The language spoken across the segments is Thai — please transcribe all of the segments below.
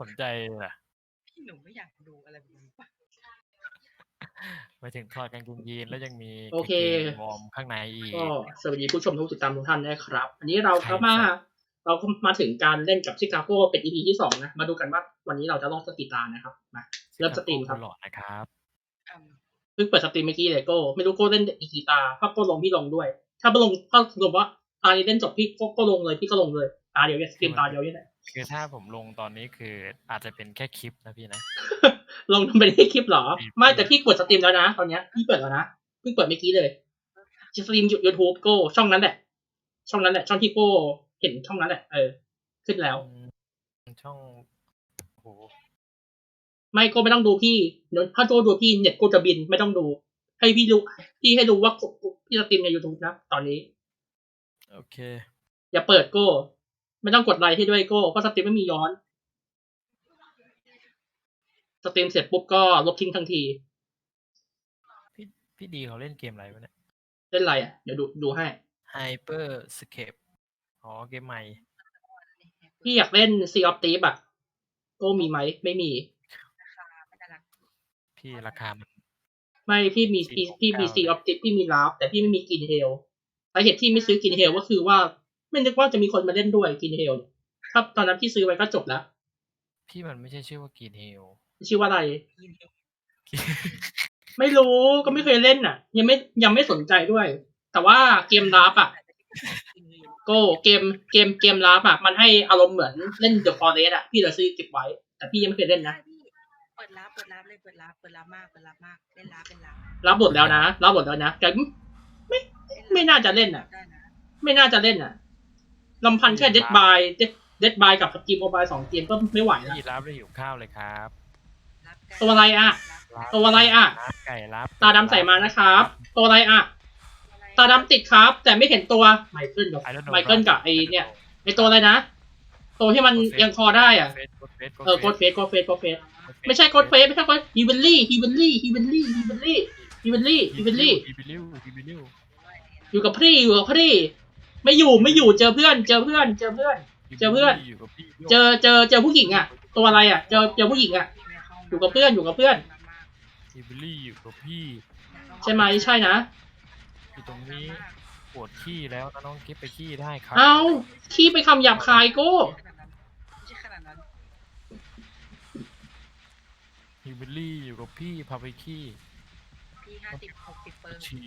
สนใจน่ะพี่หนูไม่อยากดูอะไรแบบนี้ปะไปถึงถอดกางเกงยีนแล้วยังมีโอเคกางกงวอร์มข้างในอีกก็สวัสดีผู้ชมทุกติดตามทุกท่านนะครับ อันนี้เราใครก็มาครับเราก็มาถึงการเล่นกับชิคาโกเป็น EP ที่สองนะ มาดูกันว่าวันนี้เราจะลองสติตานะครับมาเริ่มสตรีมครับหลอดนะครับอืมเพิ่งเปิดสตรีมเมื่อกี้เลยโก้ไม่รู้โก้เล่นอีกกี่ตาถ้าโก้ลงพี่ลงด้วย ถ้าไม่ลงถ้าสมมติว่าตานี้เล่นจบพี่โก้ก็ลงเลยพี่ก็ลงเลยตาเดียวเนี่ยสตรีมตาเดียวเนี่ยแหละ คือถ้าผมลงตอนนี้คืออาจจะเป็นแค่คลิปนะพี่นะ ลงทำเป็นคลิปเหรออืมไม่แต่พี่กดสตรีมแล้วนะ ตอนเนี้ยพี่เปิดแล้วนะเพิ่งเปิดเมื่อกี้เลยจะสตรีมยูทูบโก้ช่องนั้นแหละ ช่องนั้นแหละ ช่องที่โก้เห็นช่องนั้นแหละ เออ ขึ้นแล้วอืมช่องโอ้โหไม่ก็ไม่ต้องดูพี่เดี๋ยวถ้าโจดูพี่เน็ตกูจะบินไม่ต้องดู ให้พี่ดูพี่ให้ดูว่ากูกูพี่สตรีมใน YouTube นะตอนนี้ โอเค อย่าเปิดโก้ ไม่ต้องกดไลค์ให้ด้วยโก้เพราะสตรีมไม่มีย้อน สตรีมเสร็จปุ๊บก็ลบทิ้งทันที พี่พี่ดีเขาเล่นเกมอะไรวะเนี่ย เล่นไรอะ เดี๋ยวดูดูให้ Hyper Scape อ๋อเกมใหม่ พี่อยากเล่น Sea of Thieves อะโก้มีไหม ไม่มีราคาไม่น่ารักพี่ราคามัน ไม่พี่มีพี่พี่มี Sea of Thieves พี่มีลาฟแต่พี่ไม่มีกินเฮลสาเหตุที่ไม่ซื้อกินเฮลก็คือว่า ไม่นึกว่าจะมีคนมาเล่นด้วยกินเฮลถ้าตอนนั้นพี่ซื้อไว้ก็จบแล้ว พี่มันไม่ใช่ชื่อว่ากินเฮลชื่อว่าอะไรยินดีไม่รู้ก็ไม่เคยเล่นอะ ยังไม่ยังไม่สนใจด้วย แต่ว่าเกมลาฟอะยินดีโก็เกมเกมเกมลาฟอะ มันให้อารมณ์เหมือนเล่น The Forest อะพี่เลยซื้อเก็บไว้ แต่พี่ยังไม่เคยเล่นนะใช่พี่เปิดรับเปิดรับเลยเปิดรับเปิดรับมากเปิดรับมากเล่นรับเป็นรับรับบทแล้วนะรับบทแล้วนะแต่ไม่ไม่น่าจะเล่นอะได้นะไม่น่าจะเล่นอะ ลำพันแค่ Dead by Dead Dead by กับสกีมโมบายสองเกมก็ไม่ไหวแล้ว พี่รับได้หิวข้าวเลยครับรับใกล้ตัวอะไรอะรับตัวอะไรอะรับไก่รับตาดำใส่มานะครับ ตัวอะไรอะ ตาดำติดครับ แต่ไม่เห็นตัวไมเคิลกับ I don't know ไมเคิลกับไอเนี่ยไอตัวอะไรนะตัวที่มันยังคอได้อะเฟสกดเฟสเออโกดเฟสโกดเฟสโกดเฟสไม่ใช่โกดเฟสไม่ใช่โกดฮีเวนลี่ฮีเวนลี่ฮีเวนลี่ฮีเวนลี่ฮีเวนลี่ฮีเวนลี่อีบิลิวอีบิลิวอยู่กับพี่อยู่กับพี่ ไม่อยู่ไม่อยู่เจอเพื่อน เจอเพื่อน เจอเพื่อน เจอเพื่อนอยู่กับพี่เจอเจอเจอผู้หญิงอะ ตัวอะไรอะ เจอเจอผู้หญิงอะ อยู่กับเพื่อนอยู่กับเพื่อน อีบิลี่อยู่กับพี่ใช่ไหมใช่นะอยู่ตรงนี้ปวดขี้แล้วนะน้องกิ๊บไปขี้ได้ครับเอาขี้ไปคำหยาบคายโก้ไม่ใช่ขนาดนั้นอีบิลี่อยู่กับพี่พาไปขี้ พี่ห้าสิบหกสิบเปอร์ชี้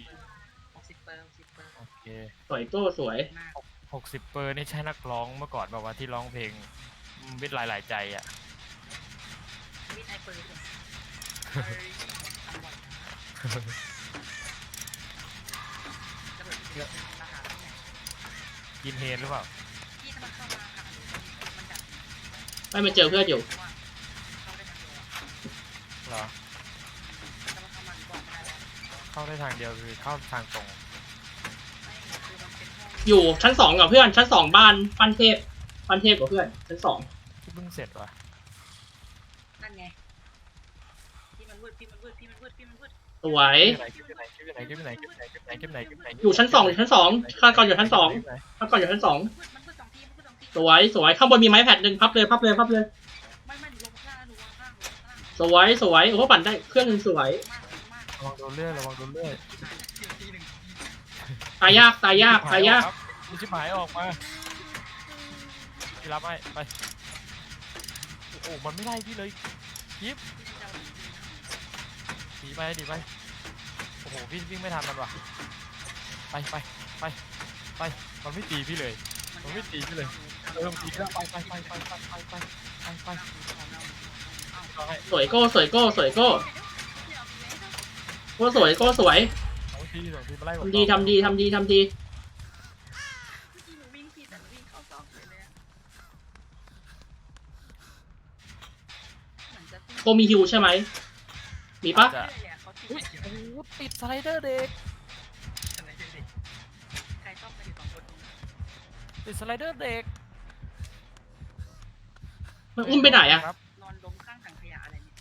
บเปอร์โอเคสวยโก้สวยมากหกสิบเปอร์นี่ใช่นักร้องเมื่อก่อนแบบว่าที่ร้องเพลงวิทย์หลายหลายๆใจอะมีไอเปอร์ด้วยระเบิดเยอะราคาเท่าไหร่กินเฮนหรือเปล่า พี่ถ้ามันเข้ามาหามันดับไม่มาเจอเพื่อนอยู่เข้าได้ทางเดียวเหรอ ถ้ามันเข้ามาก่อนไม่ได้แล้วเข้าได้ทางเดียวคือเข้าทางตรง อยู่ชั้นสองกับเพื่อน ชั้นสองบ้านบ้นเทพบ้นเทพกับเพื่อน ชั้นสองที่เพิ่งเสร็จวะนั่นไงพี่มันวืดพี่มันวืดพี่มันวืดพี่มันวืดสวยอยู่ชั้นสองอยู่ชั้นสองข้าก่อนอยู่ชั้นสองข้าก่อนอยู่ชั้นสองสวยสวยข้างบนมีไม้แผ่นหนึ่งพับเลยพับเลยพับเลยสวยสวยโอ้โหปั่นได้เครื่องหนึงสวยระวังโดนเลื่อยระวังโดนเลื่อย ตายยากตายยากตายยากมีชิบหายออกมาพี่รับให้ไปโอ้โหมันไม่ไล่พี่เลยยิบหนีไปหนีไปโอ้โหพี่วิ่งไม่ทันมันว่ะไปไปไปไปมันไม่ตีพี่เลยมันไม่ตีพี่เลยเออมันตีพี่แล้วไปไปไปไปไปไปไปไปไปเอาให้สวยโก้สวยโก้สวยโก้โก้สวยโก้สวยสอง ทีสองทีมาไล่ผมทำดีทำดีทำดีทำดีพี่หนูวิ่งผิดแต่หนูวิ่งเข้าซอกเลยเลยอะเหมือนจะโก้มีฮิวใช่ไหมมีปะจะเรื่อยๆอะเขาติดอุ้ยเยอะโอ้โหติดสไลเดอร์เด็กอะไรเด็กๆใครชอบไปอยู่สองคนติดสไลเดอร์เด็กมันอุ้มไปไหนอะครับนอนล้มข้างถังขยะอะไรเนี่ย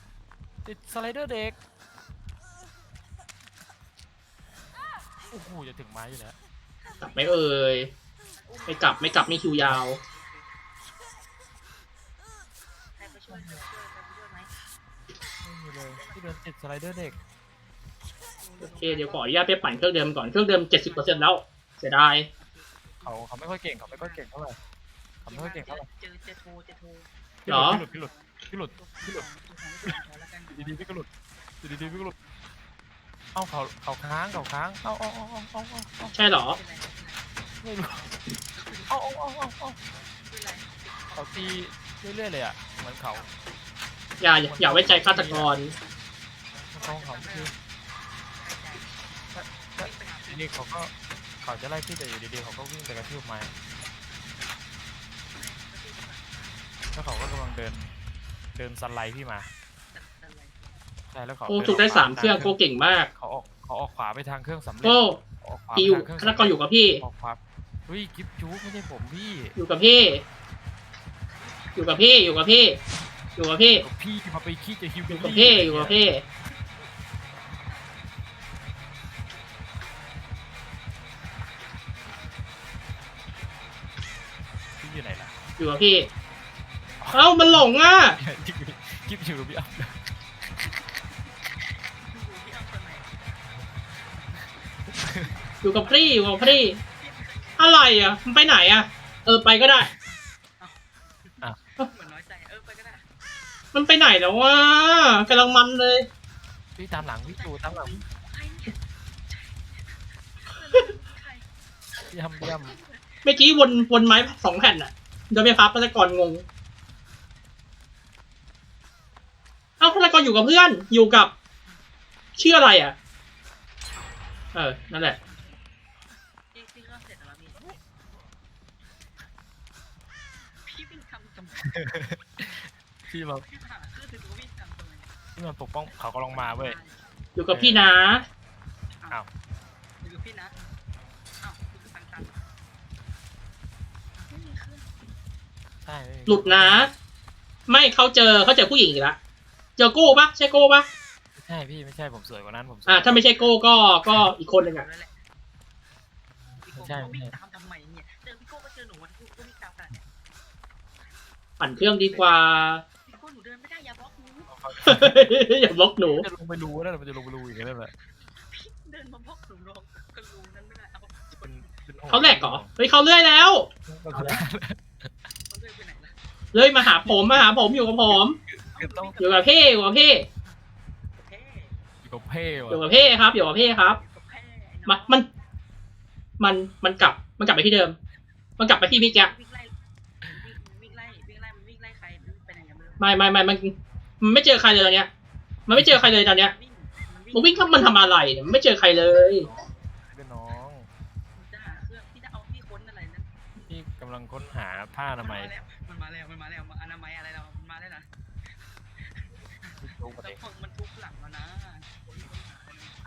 ติดสไลเดอร์เด็ก อ้โหจะถึงไม้อยู่แล้วกลับไหม่เอ่ยไม่กลับไม่กลับไม่คิวยาว ใครไปช่วยช่วยช่วยช่วยช่วยไหมไม่มีเลยพี่เดินติดสไลเดอร์เด็กโอเคเดี๋ยวขออนุญาตไปปั่นเครื่องเดิมก่อนเครื่องเดิมเจ็ดสิบเปอร์เซ็นต์แล้วเสียดายเขาเขาไม่ค่อยเก่งเขาไม่ค่อยเก่งเท่าไหร่เขาไม่ค่อยเก่งเท่าไหร่เจอเจอโทรเจอโทรเหรอพี่หลุดพี่หลุดพี่หลุดพี่หลุดแล้วกันดีๆพี่ก็หลุดดีๆพี่ก็หลุด เอ้าเขาเขาค้างเขาค้างเอ้าเอ้าเอ้าเอ้าเอ้าเอ้าเอ้าใช่เหรอ ไม่รู้เอ้าเอ้าเอ้าเอ้าเอ้าเป็นไรเขาตีเรื่อยๆเลยอะเหมือนเขาอย่าอย่าอย่าไว้ใจฆาตกร เขาเขาคือดีๆเขาก็เขาจะไล่พี่แต่อยู่ดีๆเขาก็วิ่งไปกระทืบไม้แล้วเขาก็กำลังเดิน เดินสไลด์พี่มาใช่แล้วเขาโอ้เดินถูกได้ออสามเครื่องโกเก่งมาก เขา ออกเขาออกขวาไปทางเครื่องสำเร็จโก้ออกขวาพี่ไปอยู่ทางเครื่องฆาตกรอยู่กับพี่ ออกขวาเฮ้ยกิฟจูไม่ใช่ผมพี่อยู่กับพี่ อยู่กับพี่ อยู่กับพี่ อยู่กับพี่กับพี่มาไปขี้จะฮิวอยู่กับพี่ อยู่กับพี่ พี่อยู่ไหนล่ะอยู่กับพี่ เอ้ามันหลงอะ กิฟอยู่กับพี่อัพ อยู่กับพี่อยู่กับพี่อะไรอะมันไปไหนอะ เออไปก็ได้ เหมือนน้อยใจเออไปก็ได้มันไปไหนแล้ววะกำลังมันเลย พี่ตามหลังพี่จูตามหลังใครเนี่ยใครพี่ทำเยี่ยมเมื่อกี้วนวนไม้สองแผ่นอะโดยไม่พับฆาตกรงง เอ้าฆาตกรอยู่กับเพื่อนอยู่กับชื่ออะไรอะ เออ นั่นแหละ พี่พี่ก็เสร็จแล้วพี่พี่วิ่งทำทำไม พี่มาพี่หาคือถือวิ่งทำทำไมพี่มาปกป้องเขากำลังมาเว้ยอยู่กับพี่นะอยู่พี่นะอ้าวคือทางตันไม่มีเครื่องใช่ไม่มีหลุดนะ ไม่เขาเจอเขาเจอผู้หญิงอีกแล้วเจอโก้ปะใช่โก้ปะไม่ใช่พี่ไม่ใช่ผมสวยกว่านั้นผมสวยอ่าถ้าไม่ใช่โก้ก็ก็อีกคนหนึ่งอะพี่โก้ก็วิ่งตามทำไมเนี่ยเจอพี่โก้ก็เจอหนูวันพี่โก้วิ่งตามกันเนี่ย ปั่นเครื่องดีกว่าพี่โก้หนูเดินไม่ได้อย่าบล็อกหนูอย่าบล็อกหนู จะลงไปรูนั่นแหละมันจะลงไปรูอีกนั่นแหละพี่เดินมาบล็อกหนูลงก็รู้นั้นไม่ได้เอาเป็นป็นเขาแหลกเหรอเฮ้ยเขาเลื่อยแล้ว เขาเดินไปไหนล่ะเลื่อยมาหาผมมาหาผมอยู่กับผมคือต้องอยู่กับพี่อยู่กับพี่เพ่อยู่กับเพ่อยู่กับว่ะพี่ครับอยู่กับพี่ครับ กับแพ่มามัน มันมันกลับมันกลับไปที่เดิม มันกลับไปที่มิกแกวิ่งไล่วิ่งไล่วิ่งไล่มันวิ่งไล่ใคร ไปไหนยังไม่รู้ไม่ไม่ไม่มันมันไม่เจอใครเลยตอนเนี้ย มันไม่เจอใครเลยตอนเนี้ยวิ่งมันมันวิ่งเข้ามันทำอะไรเนี่ยมันไม่เจอใครเลยเป็นน้องจะหาเครื่องพี่จะเอาพี่ค้นอะไรนั่นพี่กำลังค้นหาผ้าอนามัยมันมาแล้วมันมาแล้วมันอนามัยอะไรเรามันมาแล้วนะพี่จูมาแต่เองคนมันทุบหลังแล้วนะ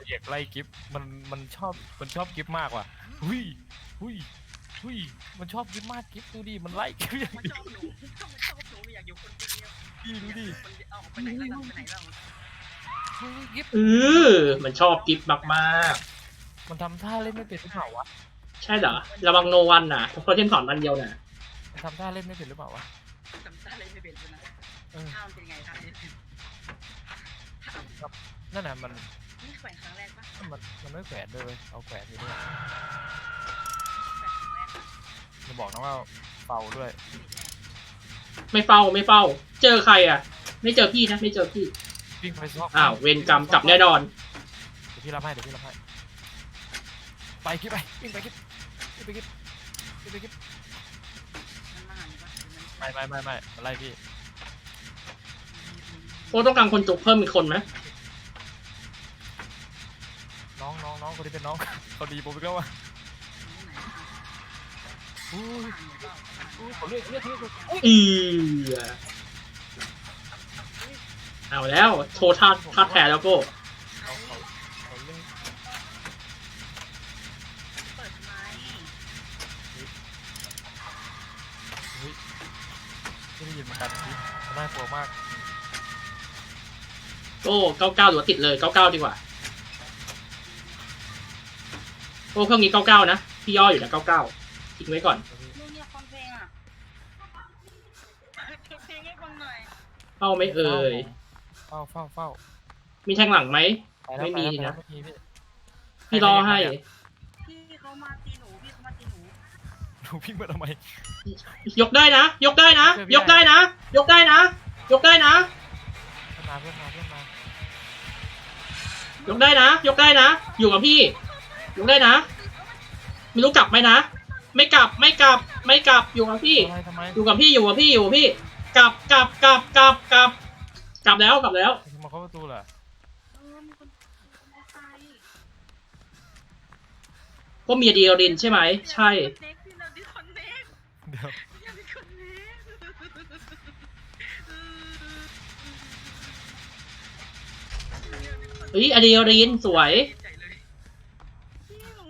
เหยียกไล่กิฟมันมันชอบมันชอบกิฟมากว่ะหุยหุยหุยมันชอบกิฟมากกิฟดูดิมันไล่กิฟอย่างมันเดีชยวอบหนูชอบชอบหนูอยากอยู่คนเดียว พี่ดูดิมันเอาไปไหนแล้วไปไหนแล้วเฮ้ยกิฟเออมันชอบกิฟต์มากมันทำท่าเล่นไม่เป็นหรือเปล่าวะๆ ใช่เหรอ ระวังโนวันน่ะเพราะเทนสอนวันเดียวน่ะมันทำท่าเล่นไม่เป็นหรือเปล่าวะจำได้เลยไม่เป็นนะเออท่ามันเป็นไงท่านี้ท่านั่นน่ะมันนี่แขวนครั้งแรกปะมันมันไม่แขวนด้วยเว้ยเอาแขวนอยู่ด้วยแขวนครั้งแรกปะจะบอกนะว่าเป่าด้วย ไม่เฝ้าไม่เฝ้า เจอใครอะ ไม่เจอพี่นะไม่เจอพี่วิ่งไปซอกอ้าวเวรกรรมกลับแน่นอนเดี๋ยวพี่รับให้เดี๋ยวพี่รับให้ไปกิฟไปวิ่งไปกิฟวิ่งไปกิฟวิ่งไปกิฟมันมาหาหนูปะไม่ไม่ไม่ไม่มาไล่พี่โอ้ต้องการคนจุกเพิ่มอีกคนไหมน้องน้องน้องคนที่เป็นน้องเขาดีผมอีกแล้ววะอู้ยอู้ยเขาเรียกเรียกเรียกเรียกอุ๊ยอือเอาแล้วโชว์ท่าท่าแท้แล้วก็เขาเขาเขาเรียกเปิดไมเฮ้ยไม่ได้ยินเหมือนกันพี่น่ากลัวมากโก้เก้าเก้าหรือว่าติดเลยเก้าเก้าดีกว่าโอ้เครื่องนี้เก้าเก้านะพี่ย่ออยู่นะเก้าเก้า ทิ้งไว้ก่อนนู่นเนี่ยฟังเพลงอะเพลงให้ฟังหน่อยเป้าไม่เอ่ย เฝ้าเฝ้าเฝ้ามีแทงหลังไหมไปแล้วไม่มีปแล้วนะไปแล้วไม่มีพี่พี่รอให้ พี่เขามาตีหนูพี่เขามาตีหนูหนูพิงมาทำไม ยกได้นะ ยกได้นะช่วยไม่ยกได้นะ ยกได้นะ ยกได้นะ เพื่อนมาเพื่อนมาเพื่อนมายกได้นะ ยกได้นะ อยู่กับพี่ ยกได้นะ ไม่รู้กลับไหมนะ ไม่กลับไม่กลับไม่กลับอยู่กับพี่ ทำไมทำไมอยู่กับพี่อยู่กับพี่อยู่กับพี่ กลับกลับกลับกลับกลับกลับแล้วกลับแล้วมาเข้าประตูเหรอเออมีคนมีคนตายก็มีอะดรีนาลินใช่ไหมใช่ เน็กพี่เราดิคอนเน็กเดี๋ยวอย่าดิคอนเน็กเฮ้ยอะดรีนาลินสวย ใจเลยพี่หนู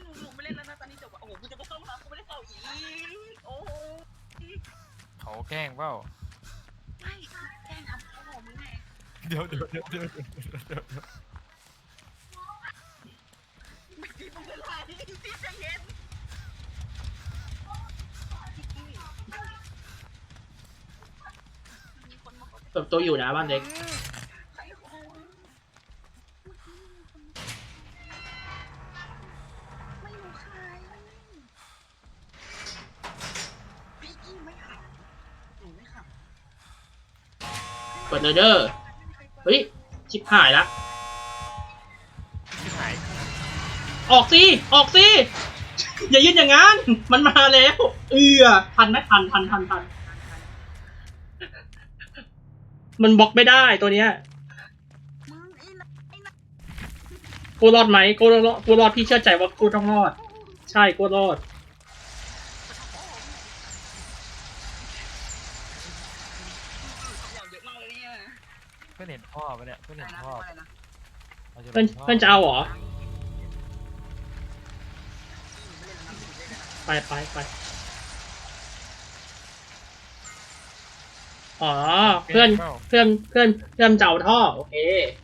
หนูหนูไม่เล่นแล้วนะตอนนี้จบอะโอ้โหกูจะไปเข้ามากูไม่ได้เข้าอีกโอ้โห เขา แกล้งเปล่า ไม่แกล้งทำพ่อมึงไงเดี๋ยวเดี๋ยวเดี๋ยวเดี๋ยวเดี๋ยวเดี๋ยวไม่ดีมึงเป็นไรพี่ใจเย็นมีคนมาขอเปิดตัวอยู่นะบ้านเล็ก ใครโอ้ยไม่รู้ใครพี่กี้ไม่ขับหนูไม่ขับ เปิดเลยเด้อเฮ้ยชิบหายละที่หาย ออกสิออกสิอย่ายืนอย่างนั้นมันมาแล้ว เอือทันไหมทันทันทันทันมันบล็อกไม่ได้ตัวเนี้ยมึงไอ้นะไอ้นะกูรอดไหมกูรอดกูรอดพี่เชื่อใจว่ากูต้องรอด ใช่กูรอด อย่างเยอะมากเลยเนี่ย เพื่อนเห็นพ่อปะเนี่ยเพื่อนอะไรเห็นนะพ่ออะไรนะราจะเพื่อนห็พ่เพื่อนจะเอาเหรอไม่เล่นแล้วนะไปไปไปอ๋อ เพื่อน เพื่อน เพื่อน เพื่อนจะเอาท่อ โอเคโอ